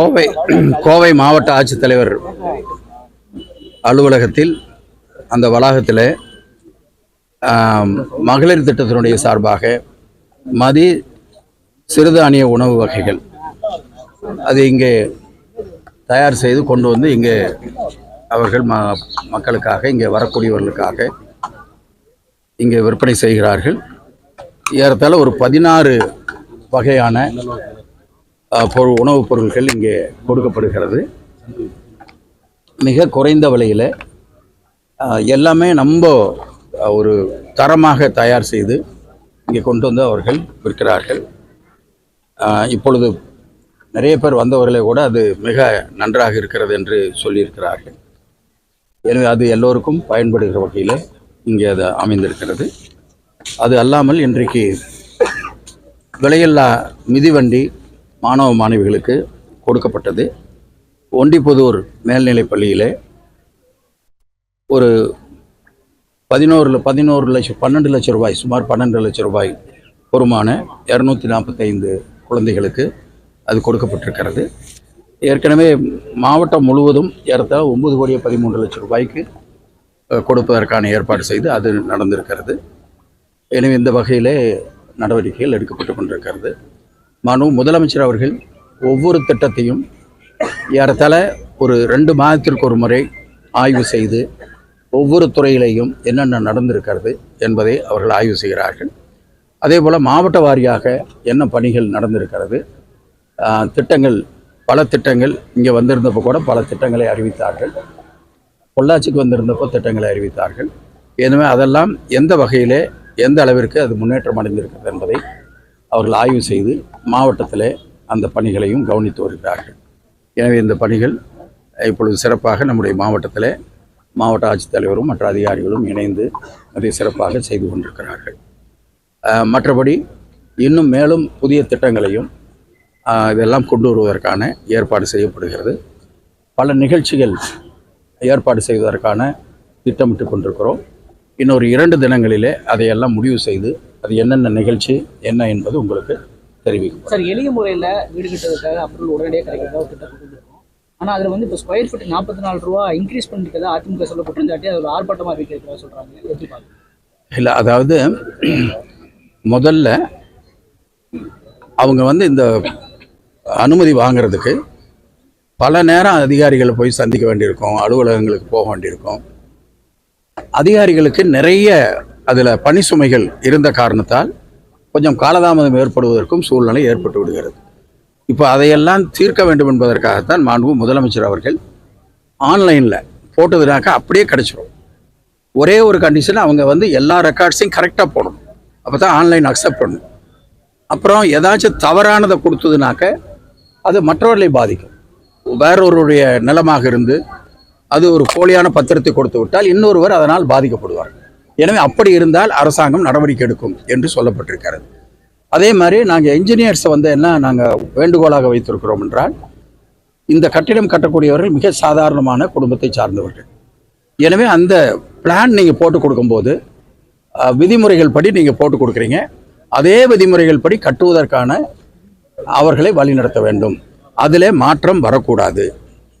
கோவை கோவை மாவட்ட ஆட்சித்தலைவர் அலுவலகத்தில் அந்த வளாகத்தில் மகளிர் திட்டத்தினுடைய சார்பாக மதி சிறுதானிய உணவு வகைகள் அது இங்கே தயார் செய்து கொண்டு வந்து இங்கே அவர்கள் ம மக்களுக்காக இங்கே வரக்கூடியவர்களுக்காக இங்கே விற்பனை செய்கிறார்கள். ஏறத்தாழ ஒரு பதினாறு வகையான உணவுப் பொருட்கள் இங்கே கொடுக்கப்படுகிறது. மிக குறைந்த விலையில் எல்லாமே நம்ம ஒரு தரமாக தயார் செய்து இங்கே கொண்டு வந்து அவர்கள் விற்கிறார்கள். இப்பொழுது நிறைய பேர் வந்தவர்களே கூட அது மிக நன்றாக இருக்கிறது என்று சொல்லியிருக்கிறார்கள். எனவே அது எல்லோருக்கும் பயன்படுகிற வகையில் இங்கே அது அமைந்திருக்கிறது. அது அல்லாமல் இன்றைக்கு விலையில்லா மிதிவண்டி மாணவ மாணவிகளுக்கு கொடுக்கப்பட்டது. ஒண்டிப்புதூர் மேல்நிலைப் பள்ளியிலே ஒரு பதினோரு பதினோரு லட்சம் பன்னெண்டு லட்சம் ரூபாய் சுமார் பன்னெண்டு லட்சம் ரூபாய் பொறுமான இரநூத்தி நாற்பத்தைந்து குழந்தைகளுக்கு அது கொடுக்கப்பட்டிருக்கிறது. ஏற்கனவே மாவட்டம் முழுவதும் ஏறத்தாழ ஒம்பது கோடியே பதிமூன்று லட்சம் ரூபாய்க்கு கொடுப்பதற்கான ஏற்பாடு செய்து அது நடந்திருக்கிறது. எனவே இந்த வகையிலே நடவடிக்கைகள் எடுக்கப்பட்டு கொண்டிருக்கிறது. மனு முதலமைச்சர் அவர்கள் ஒவ்வொரு திட்டத்தையும் ஏறத்தாழ ஒரு ரெண்டு மாதத்திற்கு ஒரு முறை ஆய்வு செய்து ஒவ்வொரு துறையிலையும் என்னென்ன நடந்திருக்கிறது என்பதை அவர்கள் ஆய்வு செய்கிறார்கள். அதே போல் மாவட்ட வாரியாக என்ன பணிகள் நடந்திருக்கிறது? திட்டங்கள் பல திட்டங்கள் இங்கே வந்திருந்தப்போ கூட பல திட்டங்களை அறிவித்தார்கள். பொள்ளாச்சிக்கு வந்திருந்தப்போ திட்டங்களை அறிவித்தார்கள். எனவே அதெல்லாம் எந்த வகையிலே எந்த அளவிற்கு அது முன்னேற்றம் அடைந்திருக்கிறது என்பதை அவர்கள் ஆய்வு செய்து மாவட்டத்தில் அந்த பணிகளையும் கவனித்து வருகிறார்கள். எனவே இந்த பணிகள் இப்பொழுது சிறப்பாக நம்முடைய மாவட்டத்தில் மாவட்ட ஆட்சித்தலைவரும் மற்ற அதிகாரிகளும் இணைந்து அதை சிறப்பாக செய்து கொண்டிருக்கிறார்கள். மற்றபடி இன்னும் மேலும் புதிய திட்டங்களையும் இதெல்லாம் கொண்டு வருவதற்கான ஏற்பாடு செய்யப்படுகிறது. பல நிகழ்ச்சிகள் ஏற்பாடு செய்வதற்கான திட்டமிட்டு கொண்டிருக்கிறோம். இன்னொரு இரண்டு தினங்களிலே அதையெல்லாம் முடிவு செய்து அது என்னென்ன நிகழ்ச்சி என்ன என்பது உங்களுக்கு தெரிவிக்கும். சார் எளிய முறையில் வீடு கட்டுறதுக்காக அப்ரூவல் உடனடியாக கிடைக்கிறதா ஒரு திட்டம் கொண்டு இருக்கோம் ஆனால் அதில் வந்து இப்போ ஸ்கொயர் ஃபீட் நாற்பத்தி நாலு ரூபா இன்க்ரீஸ் பண்ணிருக்கதா அதிமுக சொல்ல குற்றஞ்சாட்டி அது ஒரு ஆர்ப்பாட்டமாக இருக்கிறதா சொல்கிறாங்க எப்படி பார்க்குறீங்க? இல்லை அதாவது முதல்ல அவங்க வந்து இந்த அனுமதி வாங்குறதுக்கு பல நேரம் அதிகாரிகளை போய் சந்திக்க வேண்டியிருக்கும் அலுவலகங்களுக்கு போக வேண்டியிருக்கும். அதிகாரிகளுக்கு நிறைய அதில் பணி சுமைகள் இருந்த காரணத்தால் கொஞ்சம் காலதாமதம் ஏற்படுவதற்கும் சூழ்நிலை ஏற்பட்டு விடுகிறது. இப்போ அதையெல்லாம் தீர்க்க வேண்டும் என்பதற்காகத்தான் மாண்பு முதலமைச்சர் அவர்கள் ஆன்லைனில் போட்டதுனாக்க அப்படியே கிடைச்சிரும். ஒரே ஒரு கண்டிஷன் அவங்க வந்து எல்லா ரெக்கார்ட்ஸையும் கரெக்டாக போடணும். அப்போ தான் ஆன்லைன் அக்செப்ட் பண்ணணும் அப்புறம் ஏதாச்சும் தவறானதை கொடுத்ததுனாக்க அது மற்றவர்களை பாதிக்கும். வேறொருடைய நிலமாக இருந்து அது ஒரு போலியான பத்திரத்தை கொடுத்து விட்டால் இன்னொருவர் அதனால் பாதிக்கப்படுவார் எனவே அப்படி இருந்தால் அரசாங்கம் நடவடிக்கை எடுக்கும் என்று சொல்லப்பட்டிருக்கிறது. அதே மாதிரி நாங்கள் என்ஜினியர்ஸை வந்து என்ன நாங்கள் வேண்டுகோளாக வைத்திருக்கிறோம் என்றால் இந்த கட்டிடம் கட்டக்கூடியவர்கள் மிக சாதாரணமான குடும்பத்தை சார்ந்தவர்கள். எனவே அந்த பிளான் நீங்கள் போட்டு கொடுக்கும்போது விதிமுறைகள் படி நீங்கள் போட்டு கொடுக்குறீங்க. அதே விதிமுறைகள் படி கட்டுவதற்கான அவர்களை வழிநடத்த வேண்டும். அதில் மாற்றம் வரக்கூடாது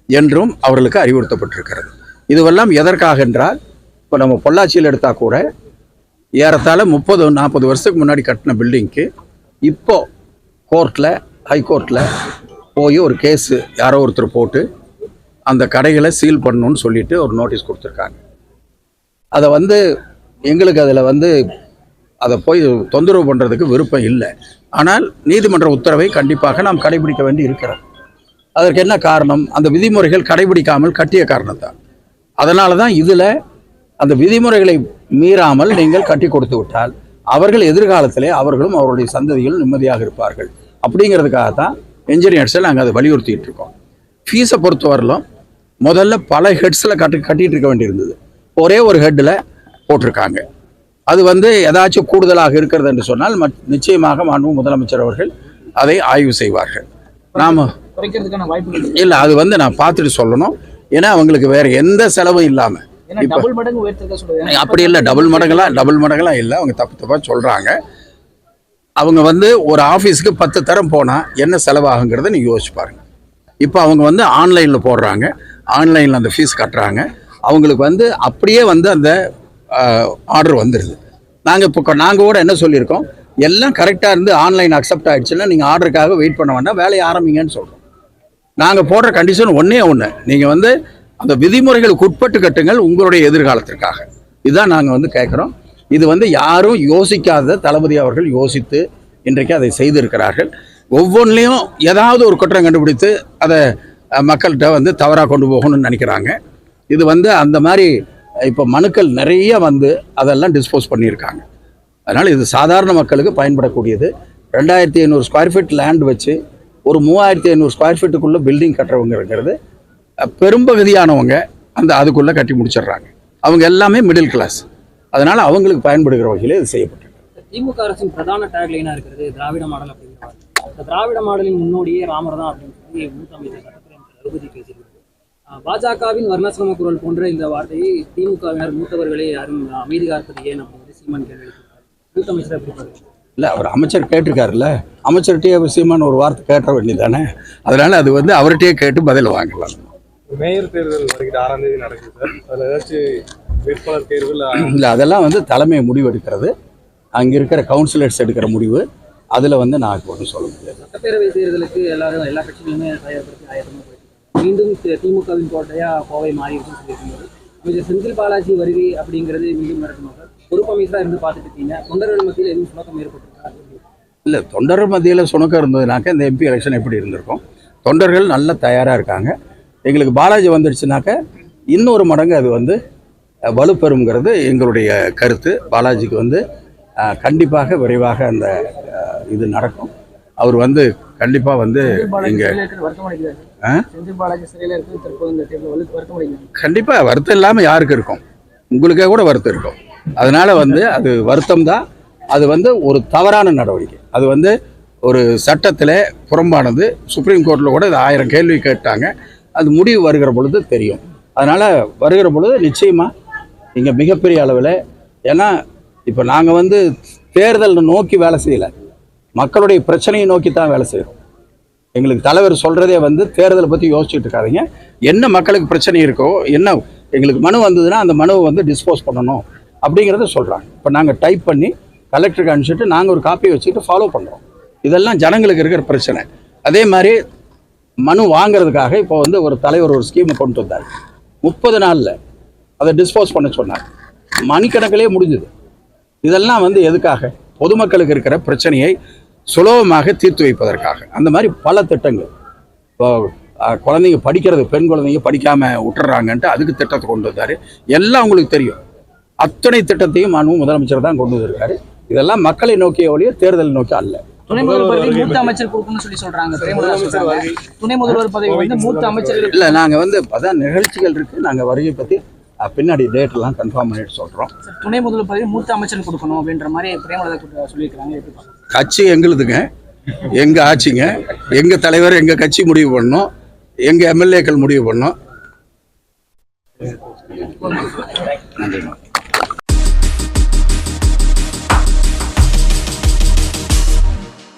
என்றும் அவர்களுக்கு அறிவுறுத்தப்பட்டிருக்கிறது. இதுவெல்லாம் எதற்காக என்றால் இப்போ நம்ம பொள்ளாச்சியில் எடுத்தால் கூட ஏறத்தாழ முப்பது நாற்பது வருஷத்துக்கு முன்னாடி கட்டின பில்டிங்க்கு இப்போ கோர்ட்டில் ஹைகோர்ட்டில் போய் ஒரு கேஸு யாரோ ஒருத்தர் போட்டு அந்த கடைகளை சீல் பண்ணணும்னு சொல்லிட்டு ஒரு நோட்டீஸ் கொடுத்துருக்காங்க. அதை வந்து எங்களுக்கு அதில் வந்து அதை போய் தொந்தரவு பண்ணுறதுக்கு விருப்பம் இல்லை. ஆனால் நீதிமன்ற உத்தரவை கண்டிப்பாக நாம் கடைபிடிக்க வேண்டி இருக்கிறோம் அதற்கு என்ன காரணம்? அந்த விதிமுறைகள் கடைபிடிக்காமல் கட்டிய காரணத்தான் அதனால தான் இதில் அந்த விதிமுறைகளை மீறாமல் நீங்கள் கட்டி கொடுத்து விட்டால் அவர்கள் எதிர்காலத்திலே அவர்களும் அவருடைய சந்ததிகளும் நிம்மதியாக இருப்பார்கள். அப்படிங்கிறதுக்காக தான் என்ஜினியர்ஸை நாங்கள் அதை வலியுறுத்திட்டு இருக்கோம். ஃபீஸை பொறுத்தவரையிலும் முதல்ல பல ஹெட்ஸில் கட்டி கட்டிட்டு இருக்க வேண்டியிருந்தது. ஒரே ஒரு ஹெட்டில் போட்டிருக்காங்க. அது வந்து ஏதாச்சும் கூடுதலாக இருக்கிறது என்று சொன்னால் நிச்சயமாக மாண்பு முதலமைச்சர் அவர்கள் அதை ஆய்வு செய்வார்கள். நாம் இருக்கு. இல்லை அது வந்து நான் பார்த்துட்டு சொல்லணும். ஏன்னா அவங்களுக்கு வேற எந்த செலவும் இல்லாமல் அப்படி இல்லை டபுள் மடங்கெல்லாம் டபுள் மடங்கெல்லாம் இல்லை அவங்க தப்பு தப்பாக சொல்கிறாங்க அவங்க வந்து ஒரு ஆஃபீஸுக்கு பத்து தரம் போனால் என்ன செலவாகுங்கிறத நீங்கள் யோசிச்சு பாருங்க. இப்போ அவங்க வந்து ஆன்லைனில் போடுறாங்க ஆன்லைனில் அந்த ஃபீஸ் கட்டுறாங்க. அவங்களுக்கு வந்து அப்படியே வந்து அந்த ஆர்டர் வந்துடுது நாங்கள் இப்போ நாங்கள் கூட என்ன சொல்லியிருக்கோம்? எல்லாம் கரெக்டாக இருந்து ஆன்லைன் அக்செப்ட் ஆயிடுச்சுன்னா நீங்கள் ஆர்டருக்காக வெயிட் பண்ண வேண்டாம் வேலையை ஆரம்பிங்கன்னு சொல்கிறோம் நாங்கள் போடுற கண்டிஷன் ஒன்றே ஒன்று நீங்கள் வந்து அந்த விதிமுறைகளுக்கு உட்பட்டு கட்டுங்கள் உங்களுடைய எதிர்காலத்திற்காக. இதுதான் நாங்கள் வந்து கேட்குறோம். இது வந்து யாரும் யோசிக்காத தளபதி அவர்கள் யோசித்து இன்றைக்கு அதை செய்திருக்கிறார்கள். ஒவ்வொன்றிலையும் ஏதாவது ஒரு குற்றம் கண்டுபிடித்து அதை மக்கள்கிட்ட வந்து தவறாக கொண்டு போகணும்னு நினைக்கிறாங்க. இது வந்து அந்த மாதிரி இப்போ மனுக்கள் நிறைய வந்து அதெல்லாம் டிஸ்போஸ் பண்ணியிருக்காங்க. அதனால் இது சாதாரண மக்களுக்கு பயன்படக்கூடியது. ரெண்டாயிரத்தி ஐநூறு ஸ்கொயர் ஃபீட் லேண்ட் வச்சு ஒரு மூவாயிரத்தி ஐநூறு ஸ்கொயர் ஃபீட்டுக்குள்ளே பில்டிங் கட்டுறவங்கிறது பெரும்பகுதியானவங்க அந்த அதுக்குள்ளே கட்டி முடிச்சிடுறாங்க. அவங்க எல்லாமே மிடில் கிளாஸ் அதனால் அவங்களுக்கு பயன்படுகிற வகையில் இது செய்யப்பட்டிருக்கு. திமுக அரசின் பிரதான டேக்லைனா இருக்கிறது? திராவிட மாடல் அப்படிங்கிற வார்த்தை. இந்த திராவிட மாடலின் முன்னோடியே ராமர் தான் அப்படின்னு சொல்லி மூத்த அமைச்சர் சட்டத்துறை ரகுபதி பாஜகவின் வர்ணாசிரம குரல் போன்ற இந்த வார்த்தையை திமுகவினர் மூத்தவர்களே யாரும் அமைதி காப்பது ஏன் அப்படின்னு சீமான் கேள்வி எழுப்பியிருக்காரு. மூத்த அமைச்சர் எப்படி இல்லை அவர் அமைச்சர் கேட்டிருக்காருல்ல. அமைச்சர்கிட்டயே சீமான் ஒரு வார்த்தை கேட்ட வேண்டியதானே அதனால் அது வந்து அவர்கிட்டயே கேட்டு பதில் வாங்கலாம். மேயர் தேர்தல் வருகிற ஆறாம் தேதி நடக்குது சார். அதில் ஏதாச்சும் வேட்பாளர் தேர்வில் இல்லை? அதெல்லாம் வந்து தலைமை முடிவெடுக்கிறது அங்கே இருக்கிற கவுன்சிலர்ஸ் எடுக்கிற முடிவு. அதில் வந்து நான் இப்போ ஒன்றும் சொல்ல முடியாது. சட்டப்பேரவை தேர்தலுக்கு எல்லாரும் எல்லா கட்சிகளுமே தயார்படுத்தி ஆயத்தமாக மீண்டும் திமுகவின் கோட்டையா கோவை மாறி இருக்குன்னு சொல்லியிருக்கும்போது அமைச்சர் செந்தில் பாலாஜி வருகை அப்படிங்கிறது மீண்டும் நடக்குமா சார்? பொறுப்பு அமைச்சராக இருந்து பார்த்துட்டு இருக்கீங்க. தொண்டர்கள் மத்தியில் எதுவும் சுணக்கம் ஏற்பட்டிருக்கா? இல்லை தொண்டர்கள் மத்தியில் சுணக்கம் இருந்ததுனாக்க இந்த எம்பி எலெக்ஷன் எப்படி இருந்திருக்கும்? தொண்டர்கள் நல்ல தயாராக இருக்காங்க. எங்களுக்கு பாலாஜி வந்துடுச்சுனாக்க இன்னொரு மடங்கு அது வந்து வலுப்பெறுங்கிறது எங்களுடைய கருத்து. பாலாஜிக்கு வந்து கண்டிப்பாக விரைவாக அந்த இது நடக்கும். அவர் வந்து கண்டிப்பாக வந்து இங்கே கண்டிப்பாக வருத்தம் இல்லாமல் யாருக்கு இருக்கும்? உங்களுக்கே கூட வருத்தம் இருக்கும். அதனால் வந்து அது வருத்தம் தான். அது வந்து ஒரு தவறான நடவடிக்கை. அது வந்து ஒரு சட்டத்தில் புறம்பானது. சுப்ரீம் கோர்ட்டில் கூட இது ஆயிரம் கேள்வி கேட்டாங்க. அது முடிவு வருகிற பொழுது தெரியும். அதனால் வருகிற பொழுது நிச்சயமாக இங்கே மிகப்பெரிய அளவில் ஏன்னா இப்போ நாங்கள் வந்து தேர்தல் நோக்கி வேலை செய்யலை. மக்களுடைய பிரச்சனையை நோக்கி தான் வேலை செய்கிறோம் எங்களுக்கு தலைவர் சொல்கிறதே வந்து தேர்தலை பற்றி யோசிச்சுட்டு இருக்காதிங்க. என்ன மக்களுக்கு பிரச்சனை இருக்கோ என்ன எங்களுக்கு மனு வந்ததுன்னா அந்த மனுவை வந்து டிஸ்போஸ் பண்ணணும் அப்படிங்கிறத சொல்கிறாங்க இப்போ நாங்கள் டைப் பண்ணி கலெக்டருக்கு அனுப்பிச்சிட்டு நாங்கள் ஒரு காப்பியை வச்சுட்டு ஃபாலோ பண்ணுறோம் இதெல்லாம் ஜனங்களுக்கு இருக்கிற பிரச்சனை. அதே மாதிரி மனு வாங்குறதுக்காக இப்போ வந்து ஒரு தலைவர் ஒரு ஸ்கீமை கொண்டு வந்தார். முப்பது நாளில் அதை டிஸ்போஸ் பண்ண சொன்னார். மணிக்கணக்கிலே முடிஞ்சுது. இதெல்லாம் வந்து எதுக்காக? பொதுமக்களுக்கு இருக்கிற பிரச்சனையை சுலபமாக தீர்த்து வைப்பதற்காக. அந்த மாதிரி பல திட்டங்கள். இப்போ குழந்தைங்க படிக்கிறது பெண் குழந்தைங்க படிக்காமல் விட்டுறாங்கன்ட்டு அதுக்கு திட்டத்தை கொண்டு வந்தார். எல்லாம் உங்களுக்கு தெரியும். அத்தனை திட்டத்தையும் மனு முதலமைச்சர் தான் கொண்டு வந்திருக்காரு. இதெல்லாம் மக்களை நோக்கிய ஒழிய தேர்தலை நோக்கி அல்ல. துணை முதல்வர் பதவி மூத்த அமைச்சர் கொடுக்கணும்னு சொல்லி சொல்றாங்க துணை முதல்வர் பதவி வந்து மூத்த அமைச்சர்களுக்கு இல்லை நாங்கள் வந்து அதான் நிகழ்ச்சிகள் இருக்குது நாங்கள் வருகை பற்றி அஹ், பின்னாடி டேட்டெல்லாம் கன்ஃபார்ம் பண்ணிட்டு சொல்கிறோம் துணை முதல்வர் பதவி மூத்த அமைச்சர் கொடுக்கணும் அப்படின்ற மாதிரி பிரேமலதா சொல்லியிருக்காங்க? கட்சி எங்களுதுங்க. எங்கள் ஆட்சிங்க. எங்கள் தலைவர் எங்கள் கட்சி முடிவு பண்ணோம் எங்கள் எம்எல்ஏக்கள் முடிவு பண்ணோம் நன்றிம்மா.